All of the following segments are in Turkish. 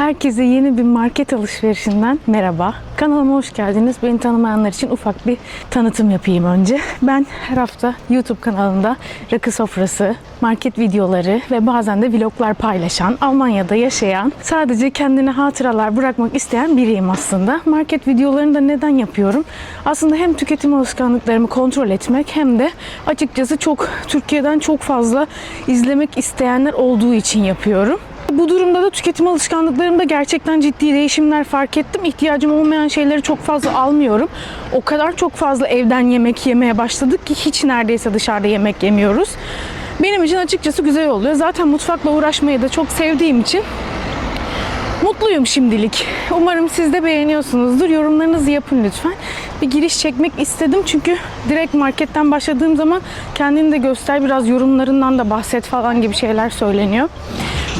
Herkese yeni bir market alışverişinden merhaba. Kanalıma hoş geldiniz. Beni tanımayanlar için ufak bir tanıtım yapayım önce. Ben her hafta YouTube kanalında rakı sofrası, market videoları ve bazen de vloglar paylaşan, Almanya'da yaşayan, sadece kendine hatıralar bırakmak isteyen biriyim aslında. Market videolarını da neden yapıyorum? Aslında hem tüketim alışkanlıklarımı kontrol etmek hem de açıkçası çok Türkiye'den çok fazla izlemek isteyenler olduğu için yapıyorum. Bu durumda da tüketim alışkanlıklarımda gerçekten ciddi değişimler fark ettim. İhtiyacım olmayan şeyleri çok fazla almıyorum. O kadar çok fazla evden yemek yemeye başladık ki hiç neredeyse dışarıda yemek yemiyoruz. Benim için açıkçası güzel oluyor. Zaten mutfakla uğraşmayı da çok sevdiğim için Mutluyum şimdilik. Umarım siz de beğeniyorsunuzdur. Yorumlarınızı yapın lütfen. Bir giriş çekmek istedim çünkü direkt marketten başladığım zaman kendini de göster biraz yorumlarından da bahset falan gibi şeyler söyleniyor.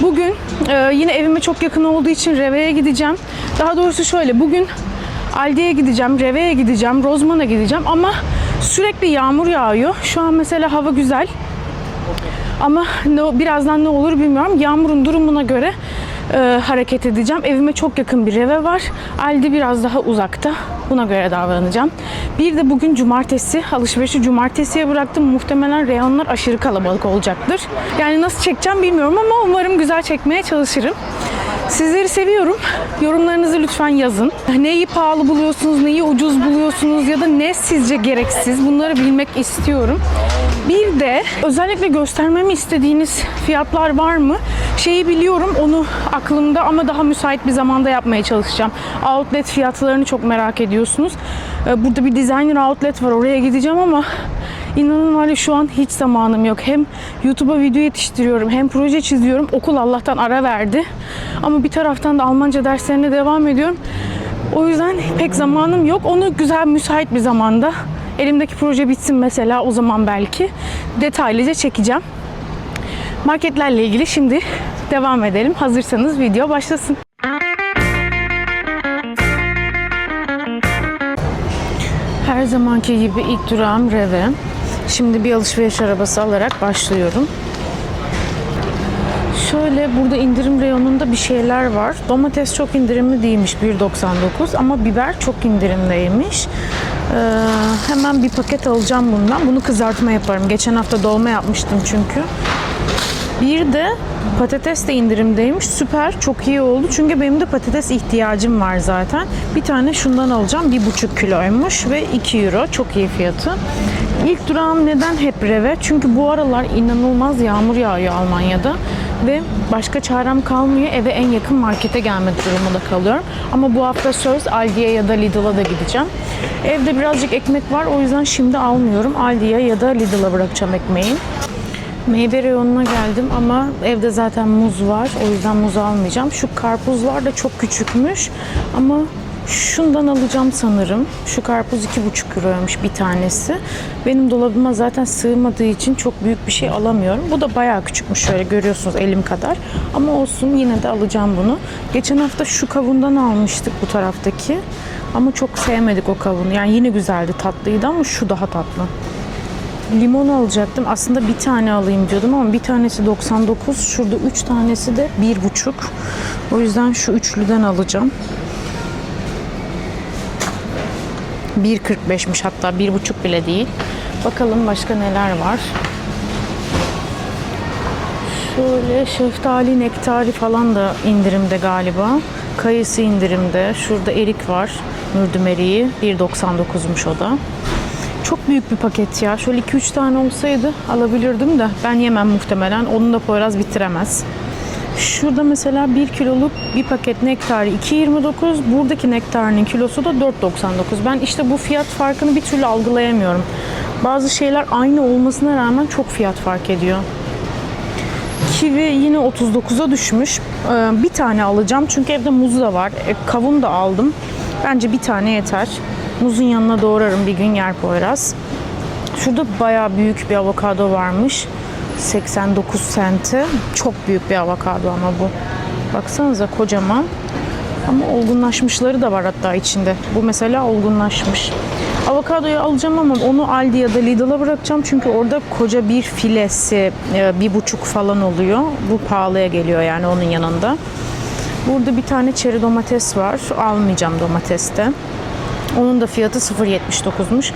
Bugün e, yine evime çok yakın olduğu için Reve'ye gideceğim. Daha doğrusu şöyle bugün Aldi'ye gideceğim, Reve'ye gideceğim, Rozman'a gideceğim ama sürekli yağmur yağıyor. Şu an mesela hava güzel. Ama ne, birazdan ne olur bilmiyorum. Yağmurun durumuna göre e, hareket edeceğim. Evime çok yakın bir eve var. Aldi biraz daha uzakta. Buna göre davranacağım. Bir de bugün cumartesi. Alışverişi cumartesiye bıraktım. Muhtemelen reyonlar aşırı kalabalık olacaktır. Yani nasıl çekeceğim bilmiyorum ama umarım güzel çekmeye çalışırım. Sizleri seviyorum. Yorumlarınızı lütfen yazın. Neyi pahalı buluyorsunuz, neyi ucuz buluyorsunuz ya da ne sizce gereksiz bunları bilmek istiyorum. Bir de özellikle göstermemi istediğiniz fiyatlar var mı? Şeyi biliyorum onu aklımda ama daha müsait bir zamanda yapmaya çalışacağım. Outlet fiyatlarını çok merak ediyorsunuz. Ee, Burada bir designer outlet var oraya gideceğim ama İnanın var şu an hiç zamanım yok. Hem YouTube'a video yetiştiriyorum hem proje çiziyorum. Okul Allah'tan ara verdi. Ama bir taraftan da Almanca derslerine devam ediyorum. O yüzden pek zamanım yok. Onu güzel müsait bir zamanda elimdeki proje bitsin mesela o zaman belki detaylıca çekeceğim. Marketlerle ilgili şimdi devam edelim. Hazırsanız video başlasın. Her zamanki gibi ilk durağım Reve. Şimdi bir alışveriş arabası alarak başlıyorum. Şöyle burada indirim reyonunda bir şeyler var. Domates çok indirimli değilmiş 1.99 ama biber çok indirimdeymiş. Ee, hemen bir paket alacağım bundan. Bunu kızartma yaparım. Geçen hafta dolma yapmıştım çünkü. Bir de patates de indirimdeymiş. Süper. Çok iyi oldu. Çünkü benim de patates ihtiyacım var zaten. Bir tane şundan alacağım. Bir buçuk kiloymuş ve 2 euro. Çok iyi fiyatı. İlk durağım neden hep Reve? Çünkü bu aralar inanılmaz yağmur yağıyor Almanya'da ve başka çarem kalmıyor. Eve en yakın markete gelme durumunda kalıyorum. Ama bu hafta söz Aldi'ye ya da Lidl'a da gideceğim. Evde birazcık ekmek var. O yüzden şimdi almıyorum. Aldi'ye ya da Lidl'a bırakacağım ekmeği. Meyve reyonuna geldim ama evde zaten muz var. O yüzden muz almayacağım. Şu karpuzlar da çok küçükmüş. Ama şundan alacağım sanırım. Şu karpuz 2,5 euroymuş bir tanesi. Benim dolabıma zaten sığmadığı için çok büyük bir şey alamıyorum. Bu da bayağı küçükmüş şöyle görüyorsunuz elim kadar. Ama olsun yine de alacağım bunu. Geçen hafta şu kavundan almıştık bu taraftaki. Ama çok sevmedik o kavunu. Yani yine güzeldi tatlıydı ama şu daha tatlı. Limon alacaktım. Aslında bir tane alayım diyordum ama bir tanesi 99. Şurada 3 tanesi de 1,5. O yüzden şu üçlüden alacağım. 1.45'miş hatta 1.5 bile değil. Bakalım başka neler var. Şöyle şeftali, nektari falan da indirimde galiba. Kayısı indirimde. Şurada erik var. Mürdüm eriği. 1.99'muş o da. Çok büyük bir paket ya. Şöyle 2-3 tane olsaydı alabilirdim de ben yemem muhtemelen. Onu da Poyraz bitiremez. Şurada mesela 1 kiloluk bir paket nektari 2.29. Buradaki nektarinin kilosu da 4.99. Ben işte bu fiyat farkını bir türlü algılayamıyorum. Bazı şeyler aynı olmasına rağmen çok fiyat fark ediyor. Kivi yine 39'a düşmüş. Ee, bir tane alacağım çünkü evde muz da var. E, kavun da aldım. Bence bir tane yeter. Muzun yanına doğrarım bir gün yer Poyraz. Şurada bayağı büyük bir avokado varmış. 89 sente. Çok büyük bir avokado ama bu. Baksanıza kocaman. Ama olgunlaşmışları da var hatta içinde. Bu mesela olgunlaşmış. Avokadoyu alacağım ama onu Aldi ya da Lidl'a bırakacağım. Çünkü orada koca bir filesi e, bir buçuk falan oluyor. Bu pahalıya geliyor yani onun yanında. Burada bir tane çeri domates var. Almayacağım domateste. Onun da fiyatı 0.79'muş.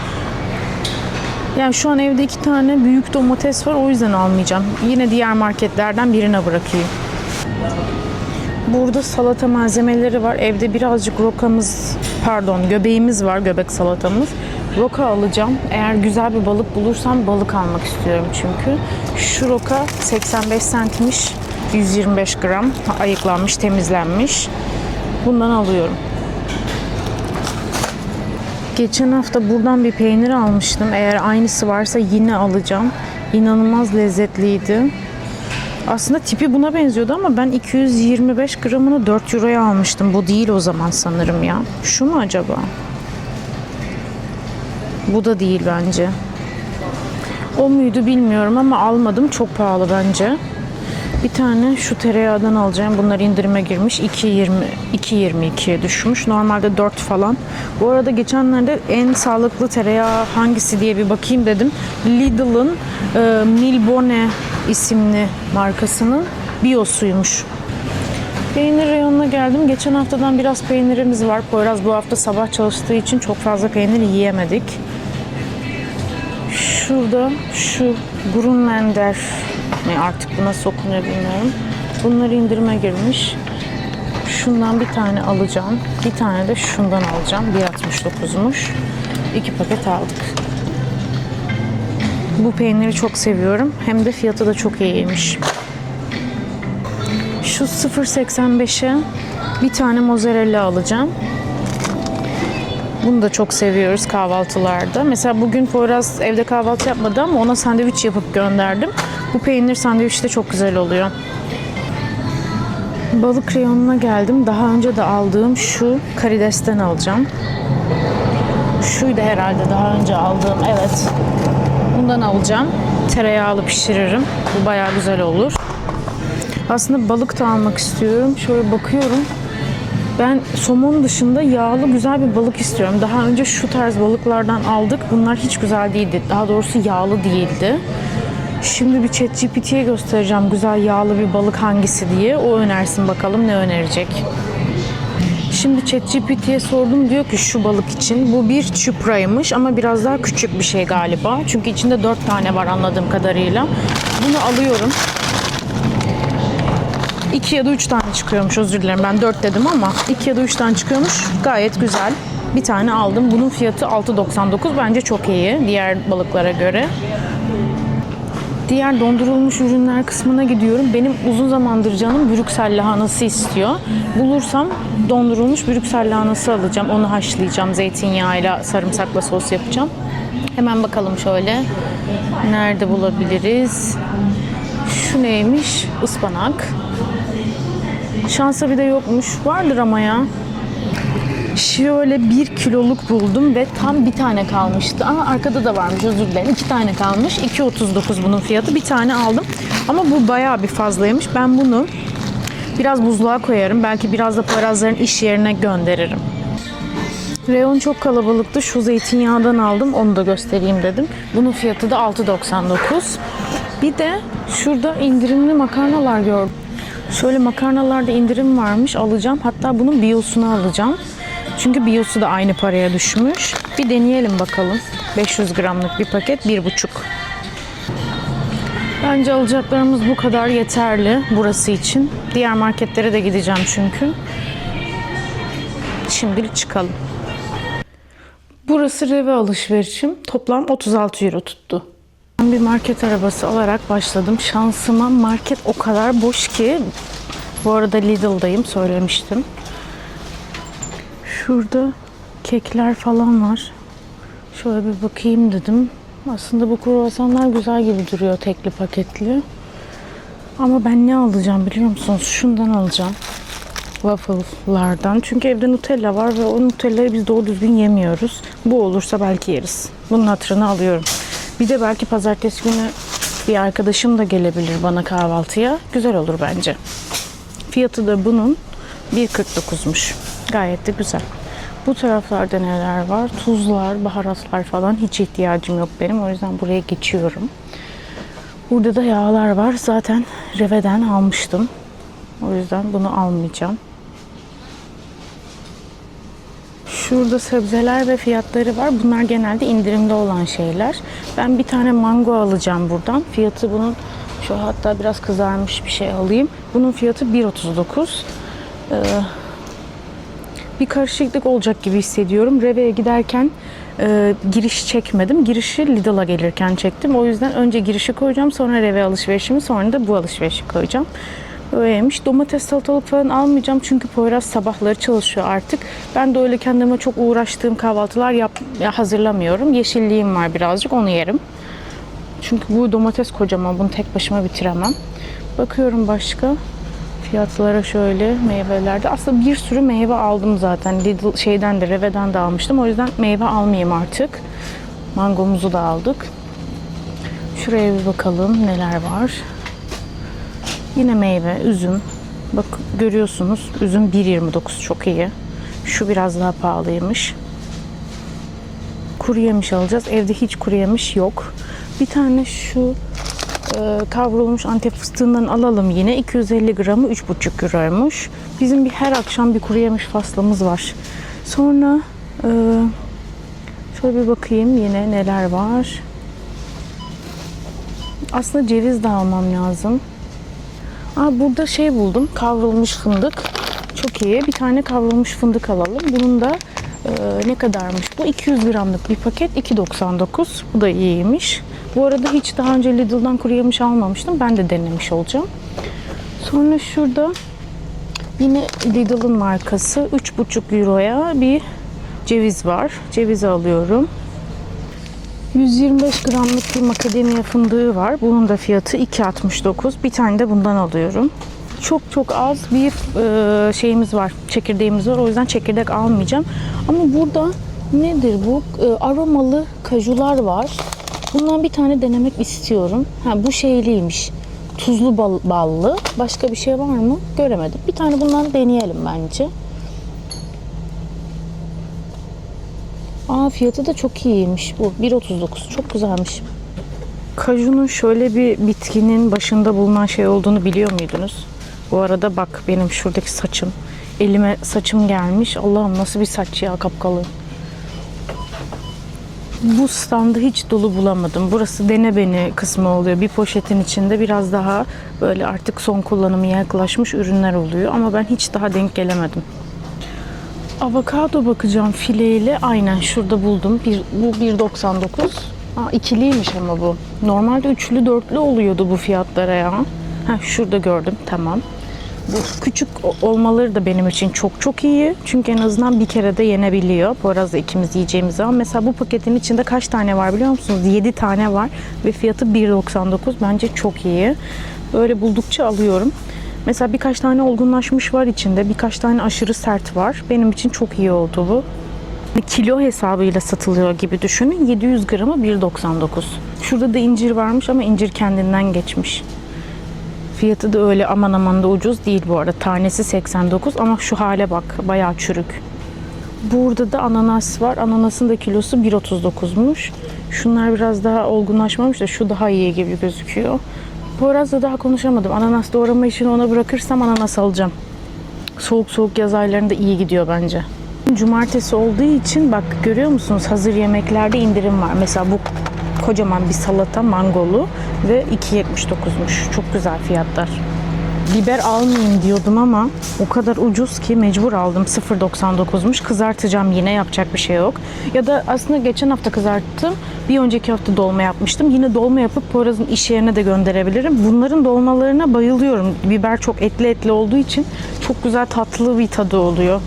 Yani şu an evde iki tane büyük domates var. O yüzden almayacağım. Yine diğer marketlerden birine bırakayım. Burada salata malzemeleri var. Evde birazcık rokamız, pardon göbeğimiz var, göbek salatamız. Roka alacağım. Eğer güzel bir balık bulursam balık almak istiyorum çünkü. Şu roka 85 centmiş. 125 gram ayıklanmış, temizlenmiş. Bundan alıyorum. Geçen hafta buradan bir peynir almıştım. Eğer aynısı varsa yine alacağım. İnanılmaz lezzetliydi. Aslında tipi buna benziyordu ama ben 225 gramını 4 euroya almıştım. Bu değil o zaman sanırım ya. Şu mu acaba? Bu da değil bence. O muydu bilmiyorum ama almadım. Çok pahalı bence. Bir tane şu tereyağdan alacağım. Bunlar indirime girmiş. 2.20 2.22'ye düşmüş. Normalde 4 falan. Bu arada geçenlerde en sağlıklı tereyağı hangisi diye bir bakayım dedim. Lidl'ın e, Milbone isimli markasının biyosuymuş. Peynir reyonuna geldim. Geçen haftadan biraz peynirimiz var. Poyraz bu hafta sabah çalıştığı için çok fazla peynir yiyemedik. Şurada şu Grunländer ne artık bu nasıl okunuyor bilmiyorum. Bunlar indirime girmiş. Şundan bir tane alacağım. Bir tane de şundan alacağım. 1.69'muş. İki paket aldık. Bu peyniri çok seviyorum. Hem de fiyatı da çok iyiymiş. Şu 0.85'e bir tane mozzarella alacağım. Bunu da çok seviyoruz kahvaltılarda. Mesela bugün Poyraz evde kahvaltı yapmadı ama ona sandviç yapıp gönderdim. Bu peynir sandviç de çok güzel oluyor. Balık reyonuna geldim. Daha önce de aldığım şu karidesten alacağım. Şuydu herhalde daha önce aldığım. Evet. Bundan alacağım. Tereyağlı pişiririm. Bu bayağı güzel olur. Aslında balık da almak istiyorum. Şöyle bakıyorum. Ben somon dışında yağlı güzel bir balık istiyorum. Daha önce şu tarz balıklardan aldık. Bunlar hiç güzel değildi. Daha doğrusu yağlı değildi. Şimdi bir chat GPT'ye göstereceğim güzel yağlı bir balık hangisi diye. O önersin bakalım ne önerecek. Şimdi ChatGPT'ye sordum diyor ki şu balık için bu bir çupraymış ama biraz daha küçük bir şey galiba. Çünkü içinde dört tane var anladığım kadarıyla. Bunu alıyorum. 2 ya da 3 tane çıkıyormuş özür dilerim ben 4 dedim ama 2 ya da 3 tane çıkıyormuş gayet güzel. Bir tane aldım. Bunun fiyatı 6.99 bence çok iyi diğer balıklara göre. Diğer dondurulmuş ürünler kısmına gidiyorum. Benim uzun zamandır canım Brüksel lahanası istiyor. Bulursam dondurulmuş Brüksel lahanası alacağım. Onu haşlayacağım. Zeytinyağıyla sarımsakla sos yapacağım. Hemen bakalım şöyle. Nerede bulabiliriz? Şu neymiş? Ispanak. Şansa bir de yokmuş. Vardır ama ya. Şöyle bir kiloluk buldum ve tam bir tane kalmıştı. Ama arkada da varmış özür dilerim. İki tane kalmış. 2.39 bunun fiyatı. Bir tane aldım. Ama bu bayağı bir fazlaymış. Ben bunu biraz buzluğa koyarım. Belki biraz da Poyrazların iş yerine gönderirim. Reyon çok kalabalıktı. Şu zeytinyağından aldım. Onu da göstereyim dedim. Bunun fiyatı da 6.99. Bir de şurada indirimli makarnalar gördüm. Şöyle makarnalarda indirim varmış. Alacağım. Hatta bunun biyosunu alacağım. Çünkü biyosu da aynı paraya düşmüş. Bir deneyelim bakalım. 500 gramlık bir paket 1,5. Bence alacaklarımız bu kadar yeterli burası için. Diğer marketlere de gideceğim çünkü. Şimdilik çıkalım. Burası Reve alışverişim. Toplam 36 euro tuttu. Ben bir market arabası alarak başladım. Şansıma market o kadar boş ki. Bu arada Lidl'dayım söylemiştim. Şurada kekler falan var. Şöyle bir bakayım dedim. Aslında bu kruvasanlar güzel gibi duruyor tekli paketli. Ama ben ne alacağım biliyor musunuz? Şundan alacağım. Waffle'lardan. Çünkü evde Nutella var ve o Nutella'yı biz doğru düzgün yemiyoruz. Bu olursa belki yeriz. Bunun hatırını alıyorum. Bir de belki pazartesi günü bir arkadaşım da gelebilir bana kahvaltıya. Güzel olur bence. Fiyatı da bunun 1.49'muş. Gayet de güzel. Bu taraflarda neler var? Tuzlar, baharatlar falan hiç ihtiyacım yok benim. O yüzden buraya geçiyorum. Burada da yağlar var. Zaten Reve'den almıştım. O yüzden bunu almayacağım. Şurada sebzeler ve fiyatları var. Bunlar genelde indirimde olan şeyler. Ben bir tane mango alacağım buradan. Fiyatı bunun şu hatta biraz kızarmış bir şey alayım. Bunun fiyatı 1.39. Ee, bir karışıklık olacak gibi hissediyorum. Reve'ye giderken e, giriş çekmedim. Girişi Lidl'a gelirken çektim. O yüzden önce girişi koyacağım. Sonra Reve alışverişimi. Sonra da bu alışverişi koyacağım. Öyleymiş. Domates salatalık falan almayacağım. Çünkü Poyraz sabahları çalışıyor artık. Ben de öyle kendime çok uğraştığım kahvaltılar yap, ya hazırlamıyorum. Yeşilliğim var birazcık. Onu yerim. Çünkü bu domates kocaman. Bunu tek başıma bitiremem. Bakıyorum başka fiyatlara şöyle meyvelerde. Aslında bir sürü meyve aldım zaten. Lidl şeyden de Reve'den de almıştım. O yüzden meyve almayayım artık. Mangomuzu da aldık. Şuraya bir bakalım neler var. Yine meyve, üzüm. Bak görüyorsunuz üzüm 1.29 çok iyi. Şu biraz daha pahalıymış. Kuru yemiş alacağız. Evde hiç kuru yemiş yok. Bir tane şu kavrulmuş antep fıstığından alalım yine. 250 gramı 3,5 euroymuş. Bizim bir her akşam bir kuru yemiş faslımız var. Sonra e, şöyle bir bakayım yine neler var. Aslında ceviz de almam lazım. Aa, burada şey buldum. Kavrulmuş fındık. Çok iyi. Bir tane kavrulmuş fındık alalım. Bunun da e, ne kadarmış bu? 200 gramlık bir paket 2.99. Bu da iyiymiş. Bu arada hiç daha önce Lidl'dan kuru yemiş almamıştım. Ben de denemiş olacağım. Sonra şurada yine Lidl'ın markası 3.5 euroya bir ceviz var. Cevizi alıyorum. 125 gramlık bir makademya fındığı var. Bunun da fiyatı 2.69. Bir tane de bundan alıyorum. Çok çok az bir e, şeyimiz var. Çekirdeğimiz var. O yüzden çekirdek almayacağım. Ama burada nedir bu? E, aromalı kajular var. Bundan bir tane denemek istiyorum. Ha bu şeyliymiş. Tuzlu bal- ballı. Başka bir şey var mı? Göremedim. Bir tane bundan deneyelim bence. Aa fiyatı da çok iyiymiş bu. 1.39 çok güzelmiş. Kajunun şöyle bir bitkinin başında bulunan şey olduğunu biliyor muydunuz? Bu arada bak benim şuradaki saçım. Elime saçım gelmiş. Allah'ım nasıl bir saç ya kapkalı. Bu standı hiç dolu bulamadım. Burası dene beni kısmı oluyor. Bir poşetin içinde biraz daha böyle artık son kullanımı yaklaşmış ürünler oluyor. Ama ben hiç daha denk gelemedim. Avokado bakacağım fileyle. Aynen şurada buldum. Bir, bu 1.99. Aa, ikiliymiş ama bu. Normalde üçlü dörtlü oluyordu bu fiyatlara ya. Ha şurada gördüm. Tamam. Küçük olmaları da benim için çok çok iyi. Çünkü en azından bir kere de yenebiliyor. Bu arada ikimiz yiyeceğimiz zaman. Mesela bu paketin içinde kaç tane var biliyor musunuz? 7 tane var ve fiyatı 1.99. Bence çok iyi. Böyle buldukça alıyorum. Mesela birkaç tane olgunlaşmış var içinde. Birkaç tane aşırı sert var. Benim için çok iyi oldu bu. Kilo hesabıyla satılıyor gibi düşünün. 700 gramı 1.99. Şurada da incir varmış ama incir kendinden geçmiş. Fiyatı da öyle aman aman da ucuz değil bu arada. Tanesi 89 ama şu hale bak bayağı çürük. Burada da ananas var. Ananasın da kilosu 1.39'muş. Şunlar biraz daha olgunlaşmamış da şu daha iyi gibi gözüküyor. Poyraz'la daha konuşamadım. Ananas doğrama işini ona bırakırsam ananas alacağım. Soğuk soğuk yaz aylarında iyi gidiyor bence. Cumartesi olduğu için bak görüyor musunuz hazır yemeklerde indirim var. Mesela bu kocaman bir salata mangolu ve 2.79'muş. Çok güzel fiyatlar. Biber almayayım diyordum ama o kadar ucuz ki mecbur aldım. 0.99'muş. Kızartacağım yine yapacak bir şey yok. Ya da aslında geçen hafta kızarttım. Bir önceki hafta dolma yapmıştım. Yine dolma yapıp Poyraz'ın iş yerine de gönderebilirim. Bunların dolmalarına bayılıyorum. Biber çok etli etli olduğu için çok güzel tatlı bir tadı oluyor.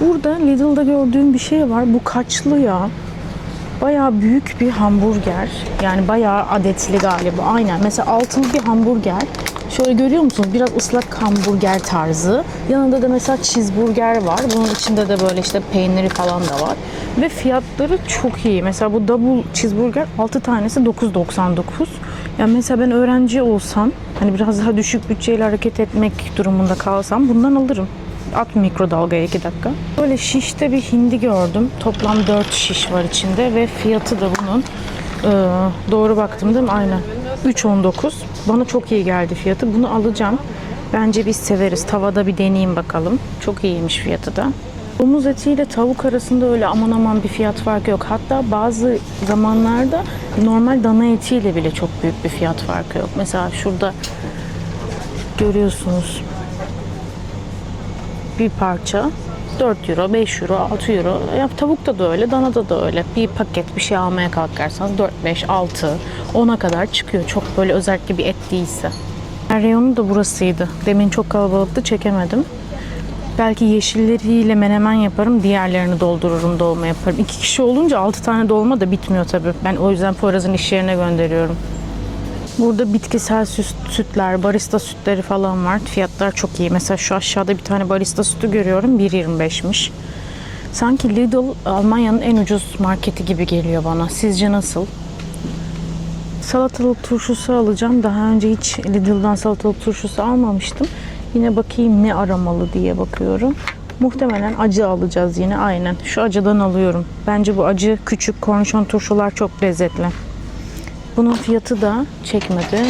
Burada Lidl'da gördüğüm bir şey var. Bu kaçlı ya. Bayağı büyük bir hamburger. Yani bayağı adetli galiba. Aynen. Mesela altılı bir hamburger. Şöyle görüyor musunuz? Biraz ıslak hamburger tarzı. Yanında da mesela cheeseburger var. Bunun içinde de böyle işte peyniri falan da var. Ve fiyatları çok iyi. Mesela bu double cheeseburger 6 tanesi 9.99. Yani mesela ben öğrenci olsam hani biraz daha düşük bütçeyle hareket etmek durumunda kalsam bundan alırım. At mikrodalgaya 2 dakika. Böyle şişte bir hindi gördüm. Toplam 4 şiş var içinde ve fiyatı da bunun e, doğru baktım değil mi? Aynen. 3.19. Bana çok iyi geldi fiyatı. Bunu alacağım. Bence biz severiz. Tavada bir deneyeyim bakalım. Çok iyiymiş fiyatı da. Domuz eti ile tavuk arasında öyle aman aman bir fiyat farkı yok. Hatta bazı zamanlarda normal dana etiyle bile çok büyük bir fiyat farkı yok. Mesela şurada görüyorsunuz bir parça 4 euro, 5 euro, 6 euro. Ya tavukta da öyle, danada da öyle. Bir paket bir şey almaya kalkarsanız 4, 5, 6, 10'a kadar çıkıyor. Çok böyle özellikle bir et değilse. Reyonu da burasıydı. Demin çok kalabalıktı, çekemedim. Belki yeşilleriyle menemen yaparım, diğerlerini doldururum, dolma yaparım. İki kişi olunca 6 tane dolma da bitmiyor tabii. Ben o yüzden Poyraz'ın iş yerine gönderiyorum. Burada bitkisel süt, sütler, barista sütleri falan var. Fiyatlar çok iyi. Mesela şu aşağıda bir tane barista sütü görüyorum. 1.25'miş. Sanki Lidl Almanya'nın en ucuz marketi gibi geliyor bana. Sizce nasıl? Salatalık turşusu alacağım. Daha önce hiç Lidl'dan salatalık turşusu almamıştım. Yine bakayım ne aramalı diye bakıyorum. Muhtemelen acı alacağız yine aynen. Şu acıdan alıyorum. Bence bu acı küçük kornişon turşular çok lezzetli. Bunun fiyatı da çekmedi.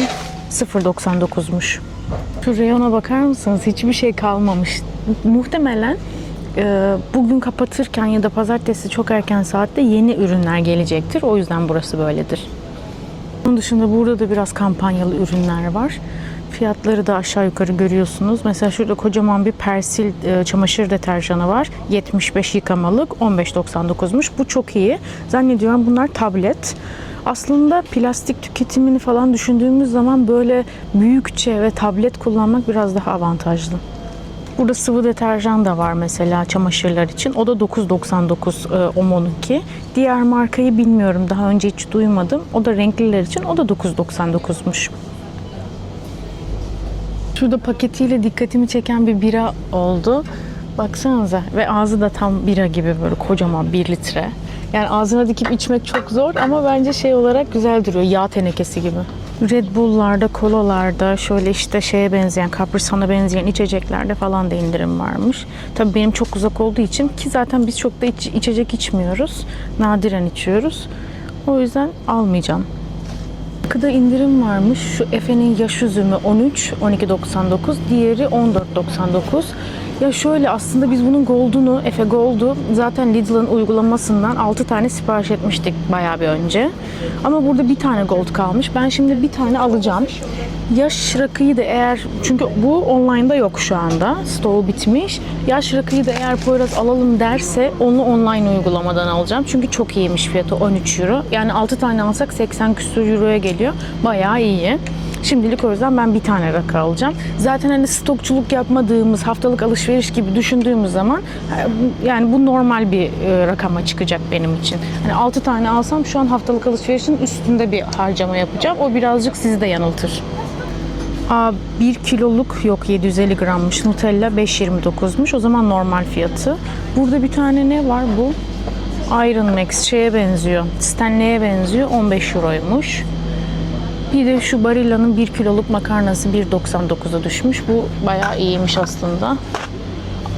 0.99'muş. Şu reyona bakar mısınız? Hiçbir şey kalmamış. Muhtemelen e, bugün kapatırken ya da pazartesi çok erken saatte yeni ürünler gelecektir. O yüzden burası böyledir. Onun dışında burada da biraz kampanyalı ürünler var. Fiyatları da aşağı yukarı görüyorsunuz. Mesela şurada kocaman bir Persil e, çamaşır deterjanı var. 75 yıkamalık 15.99'muş. Bu çok iyi. Zannediyorum bunlar tablet. Aslında plastik tüketimini falan düşündüğümüz zaman böyle büyükçe ve tablet kullanmak biraz daha avantajlı. Burada sıvı deterjan da var mesela çamaşırlar için. O da 9.99 e, Omo'nunki. Diğer markayı bilmiyorum. Daha önce hiç duymadım. O da renkliler için. O da 9.99'muş. Şurada paketiyle dikkatimi çeken bir bira oldu. Baksanıza ve ağzı da tam bira gibi böyle kocaman 1 litre. Yani ağzına dikip içmek çok zor ama bence şey olarak güzel duruyor. Yağ tenekesi gibi. Red Bull'larda, kolalarda, şöyle işte şeye benzeyen, Capri benzeyen içeceklerde falan da indirim varmış. Tabii benim çok uzak olduğu için ki zaten biz çok da iç- içecek içmiyoruz. Nadiren içiyoruz. O yüzden almayacağım. Arkada indirim varmış. Şu Efe'nin yaş üzümü 13, 12.99. Diğeri 14.99. Ya şöyle aslında biz bunun Gold'unu, Efe Gold'u zaten Lidl'ın uygulamasından 6 tane sipariş etmiştik bayağı bir önce. Ama burada bir tane Gold kalmış. Ben şimdi bir tane alacağım. Yaş rakıyı da eğer, çünkü bu online'da yok şu anda. Stoğu bitmiş. Yaş rakıyı da eğer Poyraz alalım derse onu online uygulamadan alacağım. Çünkü çok iyiymiş fiyatı 13 euro. Yani 6 tane alsak 80 küsur euroya geliyor. Bayağı iyi. Şimdilik o yüzden ben bir tane rakı alacağım. Zaten hani stokçuluk yapmadığımız haftalık alışveriş gibi düşündüğümüz zaman e, yani bu normal bir e, rakama çıkacak benim için. Hani 6 tane alsam şu an haftalık alışverişin üstünde bir harcama yapacağım. O birazcık sizi de yanıltır. Aa, 1 kiloluk yok 750 grammış. Nutella 5.29'muş. O zaman normal fiyatı. Burada bir tane ne var bu? Iron Max şeye benziyor. Stanley'e benziyor. 15 euroymuş. Bir de şu Barilla'nın 1 kiloluk makarnası 1.99'a düşmüş. Bu bayağı iyiymiş aslında.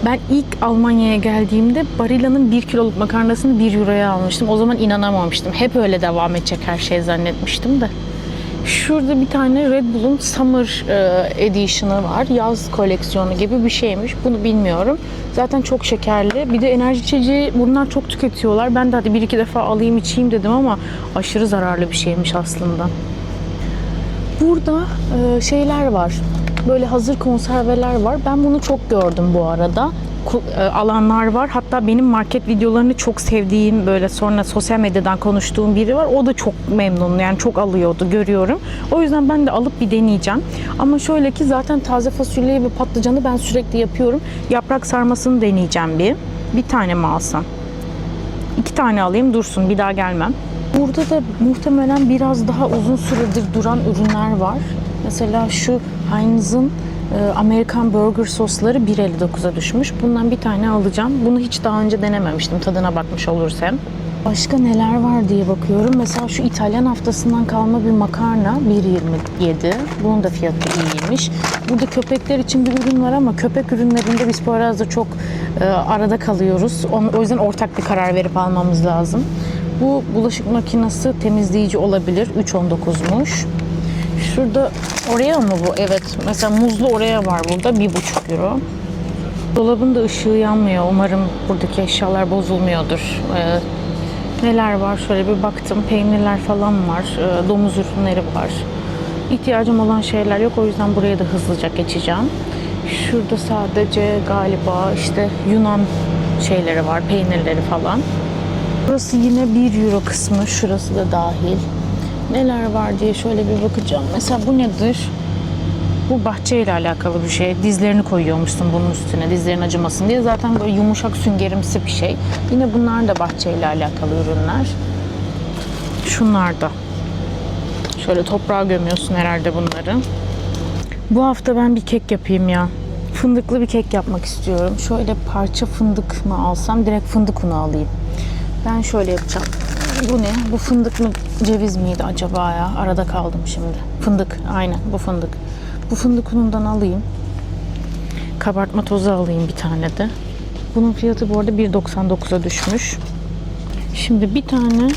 Ben ilk Almanya'ya geldiğimde Barilla'nın 1 kiloluk makarnasını 1 euroya almıştım. O zaman inanamamıştım. Hep öyle devam edecek her şey zannetmiştim de. Şurada bir tane Red Bull'un Summer e, Edition'ı var. Yaz koleksiyonu gibi bir şeymiş. Bunu bilmiyorum. Zaten çok şekerli. Bir de enerji içeceği bunlar çok tüketiyorlar. Ben de hadi bir iki defa alayım içeyim dedim ama aşırı zararlı bir şeymiş aslında. Burada e, şeyler var. Böyle hazır konserveler var. Ben bunu çok gördüm bu arada. E, alanlar var. Hatta benim market videolarını çok sevdiğim böyle sonra sosyal medyadan konuştuğum biri var. O da çok memnun. Yani çok alıyordu görüyorum. O yüzden ben de alıp bir deneyeceğim. Ama şöyle ki zaten taze fasulyeyi ve patlıcanı ben sürekli yapıyorum. Yaprak sarmasını deneyeceğim bir. Bir tane mi alsam? İki tane alayım dursun bir daha gelmem. Burada da muhtemelen biraz daha uzun süredir duran ürünler var. Mesela şu Heinz'ın e, Amerikan Burger sosları 1.59'a düşmüş. Bundan bir tane alacağım. Bunu hiç daha önce denememiştim. Tadına bakmış olursam. Başka neler var diye bakıyorum. Mesela şu İtalyan haftasından kalma bir makarna 1.27. Bunun da fiyatı iyiymiş. Burada köpekler için bir ürün var ama köpek ürünlerinde biz bu arada çok e, arada kalıyoruz. O yüzden ortak bir karar verip almamız lazım. Bu bulaşık makinesi temizleyici olabilir. 3.19'muş. Şurada oraya mı bu? Evet. Mesela muzlu oraya var burada. 1.5 euro. Dolabın da ışığı yanmıyor. Umarım buradaki eşyalar bozulmuyordur. Ee, neler var şöyle bir baktım. Peynirler falan var. Ee, domuz ürünleri var. İhtiyacım olan şeyler yok. O yüzden buraya da hızlıca geçeceğim. Şurada sadece galiba işte Yunan şeyleri var. Peynirleri falan. Burası yine 1 euro kısmı. Şurası da dahil. Neler var diye şöyle bir bakacağım. Mesela bu nedir? Bu bahçeyle alakalı bir şey. Dizlerini koyuyormuşsun bunun üstüne. Dizlerin acımasın diye. Zaten böyle yumuşak süngerimsi bir şey. Yine bunlar da bahçeyle alakalı ürünler. Şunlar da. Şöyle toprağa gömüyorsun herhalde bunları. Bu hafta ben bir kek yapayım ya. Fındıklı bir kek yapmak istiyorum. Şöyle parça fındık mı alsam direkt fındık unu alayım. Ben şöyle yapacağım. Bu ne? Bu fındık mı ceviz miydi acaba ya? Arada kaldım şimdi. Fındık. Aynen bu fındık. Bu fındık unundan alayım. Kabartma tozu alayım bir tane de. Bunun fiyatı bu arada 1.99'a düşmüş. Şimdi bir tane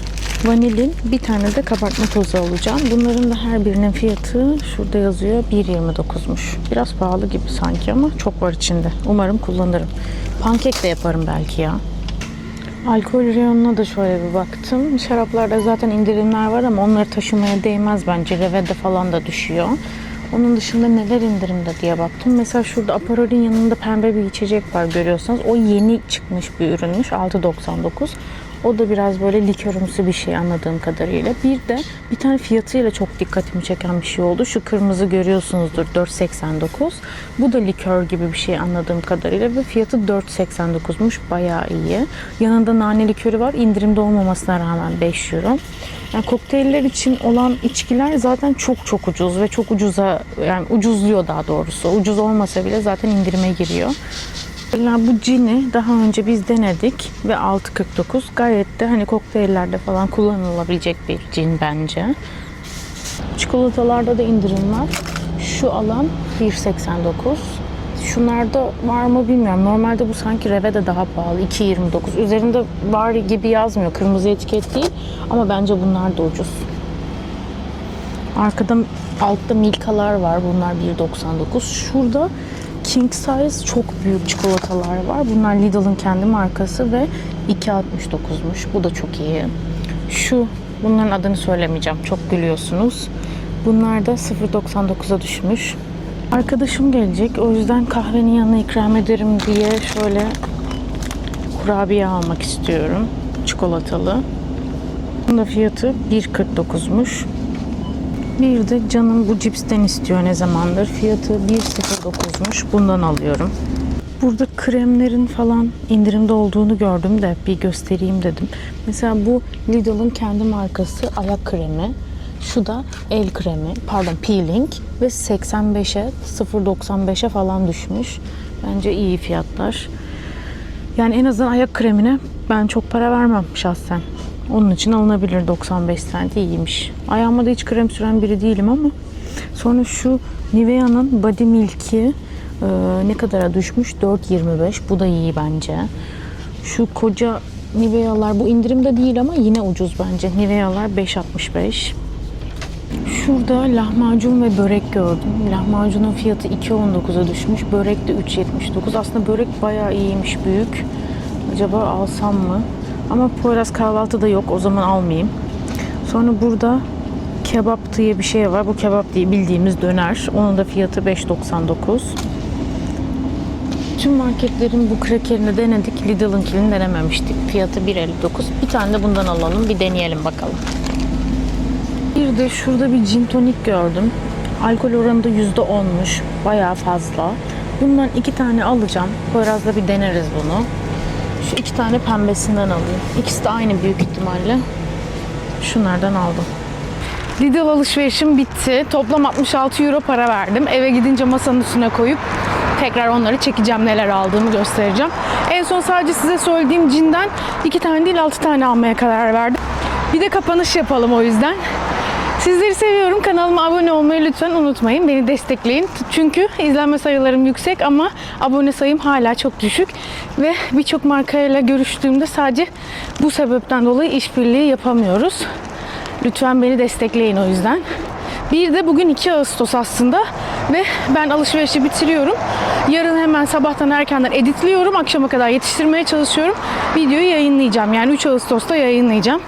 vanilin, bir tane de kabartma tozu alacağım. Bunların da her birinin fiyatı şurada yazıyor 1.29'muş. Biraz pahalı gibi sanki ama çok var içinde. Umarım kullanırım. Pankek de yaparım belki ya. Alkol reyonuna da şöyle bir baktım. Şaraplarda zaten indirimler var ama onları taşımaya değmez bence. Revede falan da düşüyor. Onun dışında neler indirimde diye baktım. Mesela şurada Aperol'ün yanında pembe bir içecek var görüyorsanız. O yeni çıkmış bir ürünmüş. 6.99. O da biraz böyle likörümsü bir şey anladığım kadarıyla. Bir de bir tane fiyatıyla çok dikkatimi çeken bir şey oldu. Şu kırmızı görüyorsunuzdur 4.89. Bu da likör gibi bir şey anladığım kadarıyla ve fiyatı 4.89'muş. Bayağı iyi. Yanında nane likörü var. İndirimde olmamasına rağmen 5 euro. Yani kokteyller için olan içkiler zaten çok çok ucuz ve çok ucuza yani ucuzluyor daha doğrusu. Ucuz olmasa bile zaten indirime giriyor. Bu cini daha önce biz denedik ve 6.49 gayet de hani kokteyllerde falan kullanılabilecek bir cin bence. Çikolatalarda da indirim var. Şu alan 1.89. Şunlarda var mı bilmiyorum. Normalde bu sanki Reve de daha pahalı. 2.29. Üzerinde var gibi yazmıyor. Kırmızı etiket değil. Ama bence bunlar da ucuz. Arkada altta Milka'lar var. Bunlar 1.99. Şurada King size çok büyük çikolatalar var. Bunlar Lidl'ın kendi markası ve 2.69'muş. Bu da çok iyi. Şu bunların adını söylemeyeceğim. Çok gülüyorsunuz. Bunlar da 0.99'a düşmüş. Arkadaşım gelecek. O yüzden kahvenin yanına ikram ederim diye şöyle kurabiye almak istiyorum. Çikolatalı. Bunun da fiyatı 1.49'muş. Bir de canım bu cipsten istiyor ne zamandır. Fiyatı 1.09'muş. Bundan alıyorum. Burada kremlerin falan indirimde olduğunu gördüm de bir göstereyim dedim. Mesela bu Lidl'ın kendi markası ayak kremi. Şu da el kremi, pardon peeling ve 85'e 0.95'e falan düşmüş. Bence iyi fiyatlar. Yani en azından ayak kremine ben çok para vermem şahsen. Onun için alınabilir 95 cent iyiymiş. Ayağıma da hiç krem süren biri değilim ama. Sonra şu Nivea'nın Body Milk'i e, ne kadara düşmüş? 4.25. Bu da iyi bence. Şu koca Nivea'lar bu indirimde değil ama yine ucuz bence. Nivea'lar 5.65. Şurada lahmacun ve börek gördüm. Lahmacunun fiyatı 2.19'a düşmüş. Börek de 3.79. Aslında börek bayağı iyiymiş, büyük. Acaba alsam mı? Ama Poyraz kahvaltıda yok. O zaman almayayım. Sonra burada kebap diye bir şey var. Bu kebap diye bildiğimiz döner. Onun da fiyatı 5.99. Tüm marketlerin bu krakerini denedik. Lidl'ınkini denememiştik. Fiyatı 1.59. Bir tane de bundan alalım. Bir deneyelim bakalım. Bir de şurada bir gin tonik gördüm. Alkol oranı da %10'muş. Bayağı fazla. Bundan iki tane alacağım. Poyraz'da bir deneriz bunu. Şu iki tane pembesinden alayım. İkisi de aynı büyük ihtimalle. Şunlardan aldım. Lidl alışverişim bitti. Toplam 66 euro para verdim. Eve gidince masanın üstüne koyup tekrar onları çekeceğim neler aldığımı göstereceğim. En son sadece size söylediğim cinden iki tane değil altı tane almaya karar verdim. Bir de kapanış yapalım o yüzden. Sizleri seviyorum. Kanalıma abone olmayı lütfen unutmayın. Beni destekleyin. Çünkü izlenme sayılarım yüksek ama abone sayım hala çok düşük. Ve birçok markayla görüştüğümde sadece bu sebepten dolayı işbirliği yapamıyoruz. Lütfen beni destekleyin o yüzden. Bir de bugün 2 Ağustos aslında. Ve ben alışverişi bitiriyorum. Yarın hemen sabahtan erkenden editliyorum. Akşama kadar yetiştirmeye çalışıyorum. Videoyu yayınlayacağım. Yani 3 Ağustos'ta yayınlayacağım.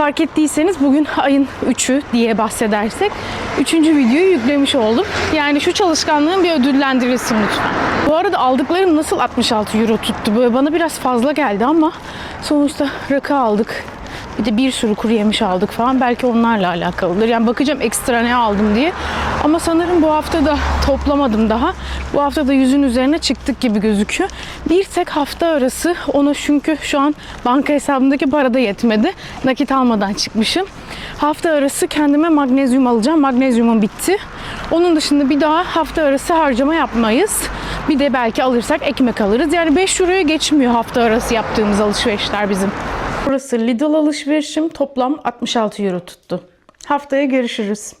Fark ettiyseniz bugün ayın 3'ü diye bahsedersek 3. videoyu yüklemiş oldum. Yani şu çalışkanlığın bir ödüllendirilsin lütfen. Bu arada aldıklarım nasıl 66 euro tuttu? Böyle bana biraz fazla geldi ama sonuçta rakı aldık. Bir de bir sürü kuru yemiş aldık falan. Belki onlarla alakalıdır. Yani bakacağım ekstra ne aldım diye. Ama sanırım bu hafta da toplamadım daha. Bu hafta da yüzün üzerine çıktık gibi gözüküyor. Bir tek hafta arası ona çünkü şu an banka hesabımdaki para da yetmedi. Nakit almadan çıkmışım. Hafta arası kendime magnezyum alacağım. Magnezyumum bitti. Onun dışında bir daha hafta arası harcama yapmayız. Bir de belki alırsak ekmek alırız. Yani 5 euroya geçmiyor hafta arası yaptığımız alışverişler bizim. Burası Lidl alışverişim toplam 66 euro tuttu. Haftaya görüşürüz.